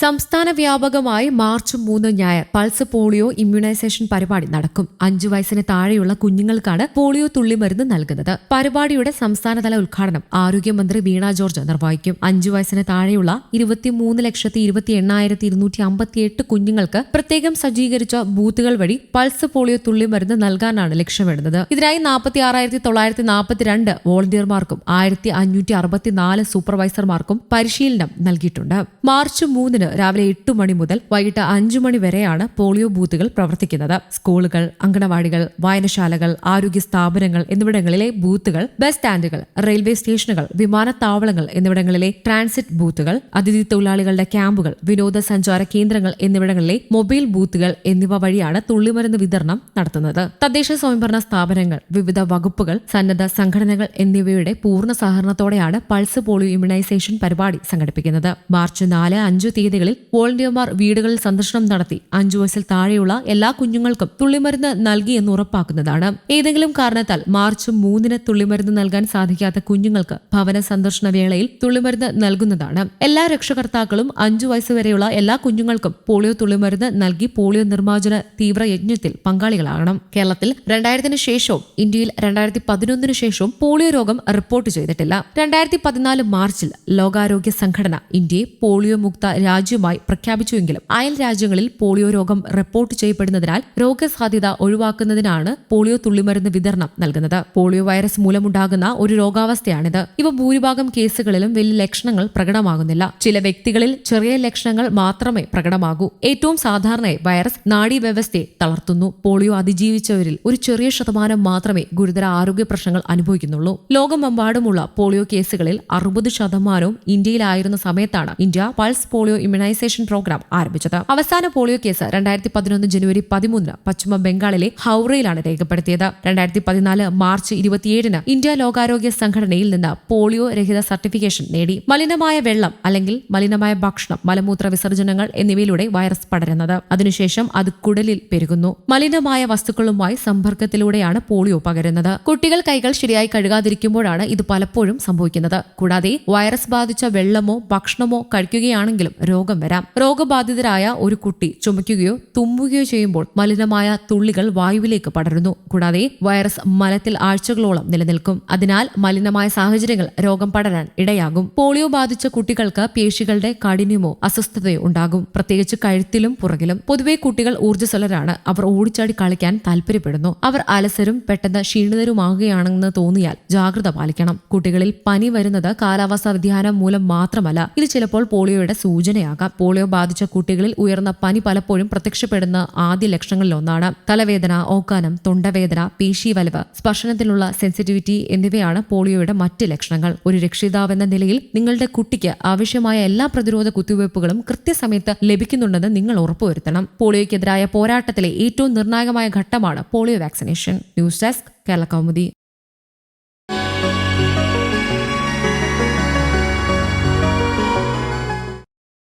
സംസ്ഥാന വ്യാപകമായി മാർച്ച് മൂന്ന് ഞായർ പൾസ് പോളിയോ ഇമ്മ്യൂണൈസേഷൻ പരിപാടി നടക്കും. അഞ്ചു വയസ്സിന് താഴെയുള്ള കുഞ്ഞുങ്ങൾക്കാണ് പോളിയോ തുള്ളിമരുന്ന് നൽകുന്നത്. പരിപാടിയുടെ സംസ്ഥാനതല ഉദ്ഘാടനം ആരോഗ്യമന്ത്രി വീണ ജോർജ് നിർവഹിക്കും. അഞ്ചു വയസ്സിന് താഴെയുള്ള ഇരുപത്തിമൂന്ന് ലക്ഷത്തി ഇരുപത്തി എണ്ണായിരത്തി ഇരുന്നൂറ്റി അമ്പത്തിയെട്ട് കുഞ്ഞുങ്ങൾക്ക് പ്രത്യേകം സജ്ജീകരിച്ച ബൂത്തുകൾ വഴി പൾസ് പോളിയോ തുള്ളിമരുന്ന് നൽകാനാണ് ലക്ഷ്യമിടുന്നത്. ഇതിനായി നാൽപ്പത്തി ആറായിരത്തി തൊള്ളായിരത്തി നാൽപ്പത്തിരണ്ട് വോളണ്ടിയർമാർക്കും ആയിരത്തി അഞ്ഞൂറ്റി അറുപത്തിനാല് സൂപ്പർവൈസർമാർക്കും പരിശീലനം നൽകിയിട്ടുണ്ട്. മാർച്ച് മൂന്നിന് രാവിലെ എട്ട് മണി മുതൽ വൈകിട്ട് അഞ്ചു മണി വരെയാണ് പോളിയോ ബൂത്തുകൾ പ്രവർത്തിക്കുന്നത്. സ്കൂളുകൾ അങ്കണവാടികൾ വായനശാലകൾ ആരോഗ്യ സ്ഥാപനങ്ങൾ എന്നിവിടങ്ങളിലെ ബൂത്തുകൾ ബസ് സ്റ്റാൻഡുകൾ റെയിൽവേ സ്റ്റേഷനുകൾ വിമാനത്താവളങ്ങൾ എന്നിവിടങ്ങളിലെ ട്രാൻസിറ്റ് ബൂത്തുകൾ അതിഥി തൊഴിലാളികളുടെ ക്യാമ്പുകൾ വിനോദസഞ്ചാര കേന്ദ്രങ്ങൾ എന്നിവിടങ്ങളിലെ മൊബൈൽ ബൂത്തുകൾ എന്നിവ വഴിയാണ് തുള്ളിമരുന്ന് വിതരണം നടത്തുന്നത്. തദ്ദേശ സ്വയംഭരണ സ്ഥാപനങ്ങൾ വിവിധ വകുപ്പുകൾ സന്നദ്ധ സംഘടനകൾ എന്നിവയുടെ പൂർണ സഹകരണത്തോടെയാണ് പൾസ് പോളിയോ ഇമ്മ്യൂണൈസേഷൻ പരിപാടി സംഘടിപ്പിക്കുന്നത്. മാർച്ച് നാല് അഞ്ച് തീയതികളിൽ വോളണ്ടിയർമാർ വീടുകളിൽ സന്ദർശനം നടത്തി അഞ്ചു വയസ്സിൽ താഴെയുള്ള എല്ലാ കുഞ്ഞുങ്ങൾക്കും തുള്ളിമരുന്ന് നൽകി എന്ന് ഉറപ്പാക്കുന്നതാണ്. ഏതെങ്കിലും കാരണത്താൽ മാർച്ച് മൂന്നിന് തുള്ളിമരുന്ന് നൽകാൻ സാധിക്കാത്ത കുഞ്ഞുങ്ങൾക്ക് ഭവന സന്ദർശന വേളയിൽ തുള്ളിമരുന്ന് നൽകുന്നതാണ്. എല്ലാ രക്ഷകർത്താക്കളും അഞ്ചു വയസ്സുവരെയുള്ള എല്ലാ കുഞ്ഞുങ്ങൾക്കും പോളിയോ തുള്ളിമരുന്ന് നൽകി പോളിയോ നിർമ്മാർജന തീവ്ര യജ്ഞത്തിൽ പങ്കാളികളാകണം. കേരളത്തിൽ രണ്ടായിരത്തിന് ശേഷവും ഇന്ത്യയിൽ രണ്ടായിരത്തി പതിനൊന്നിനു ശേഷവും പോളിയോ രോഗം റിപ്പോർട്ട് ചെയ്തിട്ടില്ല. രണ്ടായിരത്തി പതിനാല് മാർച്ചിൽ ലോകാരോഗ്യ സംഘടന ഇന്ത്യയെ പോളിയോ മുക്ത രാജ്യമായി പ്രഖ്യാപിച്ചുവെങ്കിലും അയൽ രാജ്യങ്ങളിൽ പോളിയോ രോഗം റിപ്പോർട്ട് ചെയ്യപ്പെടുന്നതിനാൽ രോഗസാധ്യത ഒഴിവാക്കുന്നതിനാണ് പോളിയോ തുള്ളിമരുന്ന് വിതരണം നൽകുന്നത്. പോളിയോ വൈറസ് മൂലമുണ്ടാകുന്ന ഒരു രോഗാവസ്ഥയാണിത്. ഇവ ഭൂരിഭാഗം കേസുകളിലും വലിയ ലക്ഷണങ്ങൾ പ്രകടമാകുന്നില്ല. ചില വ്യക്തികളിൽ ചെറിയ ലക്ഷണങ്ങൾ മാത്രമേ പ്രകടമാകൂ. ഏറ്റവും സാധാരണയായി വൈറസ് നാഡീവ്യവസ്ഥയെ തളർത്തുന്നു. പോളിയോ അതിജീവിച്ചവരിൽ ഒരു ചെറിയ ശതമാനം മാത്രമേ ഗുരുതര ആരോഗ്യ പ്രശ്നങ്ങൾ അനുഭവിക്കുന്നുള്ളൂ. ലോകമെമ്പാടുമുള്ള പോളിയോ കേസുകളിൽ അറുപത് ശതമാനവും ഇന്ത്യയിലായിരുന്ന സമയത്താണ് India pulse polio immunisation programme ആരംഭിച്ചത്. അവസാന പോളിയോ കേസ് രണ്ടായിരത്തി പതിനൊന്ന് ജനുവരി പതിമൂന്നിന് പശ്ചിമ ബംഗാളിലെ ഹൌറയിലാണ് രേഖപ്പെടുത്തിയത്. രണ്ടായിരത്തി പതിനാല് മാർച്ച് ഇരുപത്തിയേഴിന് ഇന്ത്യ ലോകാരോഗ്യ സംഘടനയിൽ നിന്ന് പോളിയോ രഹിത സർട്ടിഫിക്കേഷൻ നേടി. മലിനമായ വെള്ളം അല്ലെങ്കിൽ മലിനമായ ഭക്ഷണം മലമൂത്ര വിസർജനങ്ങൾ എന്നിവയിലൂടെ വൈറസ് പടരുന്നത്. അതിനുശേഷം അത് കുടലിൽ പെരുകുന്നു. മലിനമായ വസ്തുക്കളുമായി സമ്പർക്കത്തിലൂടെയാണ് പോളിയോ പകരുന്നത്. കുട്ടികൾ കൈകൾ ശരിയായി കഴുകാതിരിക്കുമ്പോഴാണ് ഇത് പലപ്പോഴും സംഭവിക്കുന്നത്. കൂടാതെ വൈറസ് ബാധിച്ച വെള്ളമോ ഭക്ഷണമോ കഴിക്കുകയാണെങ്കിലും രോഗം വരാം. രോഗബാധിതരായ ഒരു കുട്ടി ചുമയ്ക്കുകയോ തുമ്മുകയോ ചെയ്യുമ്പോൾ മലിനമായ തുള്ളികൾ വായുവിലേക്ക് പടരുന്നു. കൂടാതെ വൈറസ് മലത്തിൽ ആഴ്ചകളോളം നിലനിൽക്കും. അതിനാൽ മലിനമായ സാഹചര്യങ്ങൾ രോഗം പടരാൻ ഇടയാകും. പോളിയോ ബാധിച്ച കുട്ടികൾക്ക് പേശികളുടെ കാഠിന്യമോ അസ്വസ്ഥതയോ ഉണ്ടാകും. പ്രത്യേകിച്ച് കഴുത്തിലും പുറകിലും. പൊതുവെ കുട്ടികൾ ഊർജസ്വലരാണ്. അവർ ഓടിച്ചാടി കളിക്കാൻ താൽപര്യപ്പെടുന്നു അവർ അലസരും പെട്ടെന്ന് ക്ഷീണിതരുമാകുകയാണെന്ന് തോന്നിയാൽ ജാഗ്രത പാലിക്കണം. കുട്ടികളിൽ പനി വരുന്നത് കാലാവസ്ഥാ വ്യതിയാനം മൂലം മാത്രമല്ല. ഇത് ചിലപ്പോൾ പോളിയോയുടെ സൂചനയാകാം പോളിയോ ബാധിച്ച കുട്ടികളിൽ ഉയർന്ന പനി പലപ്പോഴും പ്രത്യക്ഷപ്പെടുന്ന ആദ്യ ലക്ഷണങ്ങളിലൊന്നാണ് തലവേദന ഓക്കാനം തൊണ്ടവേദന പേശീവലവ് സ്പർശനത്തിനുള്ള സെൻസിറ്റിവിറ്റി എന്നിവയാണ് പോളിയോയുടെ മറ്റ് ലക്ഷണങ്ങൾ. ഒരു രക്ഷിതാവെന്ന നിലയിൽ നിങ്ങളുടെ കുട്ടിക്ക് ആവശ്യമായ എല്ലാ പ്രതിരോധ കുത്തിവയ്പ്പുകളും കൃത്യസമയത്ത് ലഭിക്കുന്നുണ്ടെന്ന് നിങ്ങൾ ഉറപ്പുവരുത്തണം. പോളിയോയ്ക്കെതിരായ പോരാട്ടത്തിലെ ഏറ്റവും നിർണായകമായ ഘട്ടമാണ് polio vaccination. News desk Kerala Kaumudi.